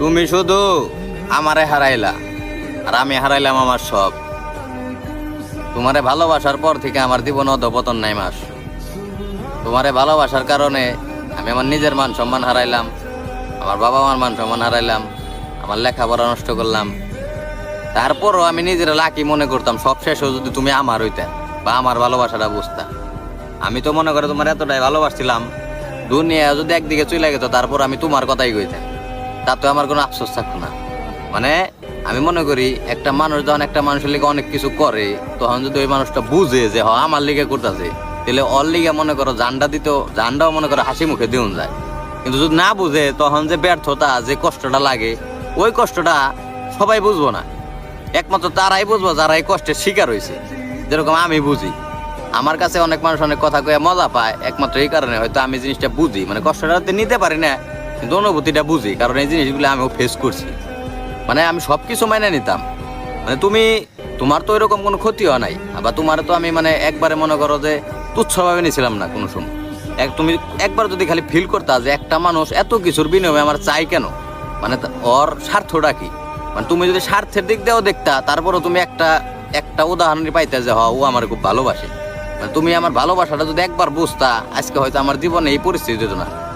তুমি শুধু আমারে হারাইলা, আর আমি হারাইলাম আমার সব। তোমারে ভালোবাসার পর থেকে আমার জীবন অধপতন নাই মাস। তোমারে ভালোবাসার কারণে আমি আমার নিজের মান সম্মান হারাইলাম, আমার বাবা মার মান সম্মান হারাইলাম, আমার লেখাপড়া নষ্ট করলাম। তারপরও আমি নিজের লাকি মনে করতাম, সব শেষও যদি তুমি আমার হইতে বা আমার ভালোবাসাটা বুঝতা। আমি তো মনে করে তোমার এতটাই ভালোবাসছিলাম, দুনিয়া যদি একদিকে চলে গেত, তারপর আমি তোমার কথাই কইতাম। তাতে আমার কোনো আফসোস থাকতো না। মানে আমি মনে করি একটা মানুষ যখন একটা মানুষের লিগে অনেক কিছু করে, তখন যদি ওই মানুষটা বুঝে যে হ আমার লিগে করতেছে, তাহলে ওর লিগে মনে করো জানটা দিত জানটাও মনে করো হাসি মুখে দিউন যায়। কিন্তু যদি না বুঝে, তখন যে ব্যর্থতা, যে কষ্টটা লাগে, ওই কষ্টটা সবাই বুঝব না। একমাত্র তারাই বুঝব যারা এই কষ্টের শিকার হয়েছে যেরকম আমি বুঝি। আমার কাছে অনেক মানুষ অনেক কথা কয়ে মজা পায়, একমাত্র এই কারণে হয়তো আমি জিনিসটা বুঝি। মানে কষ্টটা নিতে পারি না কিন্তু অনুভূতিটা বুঝি, কারণ এই জিনিসগুলো আমিও ফেস করছি। মানে আমি সব কিছু মাইনে নিতাম। মানে তুমি, তোমার তো এরকম কোনো ক্ষতি হয় নাই, আবার তোমার তো আমি মানে একবারে মনে করো যে তুচ্ছভাবে নিয়েছিলাম না কোনো সময়। এক তুমি একবার যদি খালি ফিল করতা যে একটা মানুষ এত কিছুর বিনিময়ে আমার চাই কেন? মানে ওর স্বার্থটা কি? মানে তুমি যদি স্বার্থের দিক দিয়েও দেখতা, তারপরও তুমি একটা একটা উদাহরণ পাইতে যে হ ও আমার খুব ভালোবাসে। মানে তুমি আমার ভালোবাসাটা যদি একবার বুঝতা, আজকে হয়তো আমার জীবনে এই পরিস্থিতি হতো না।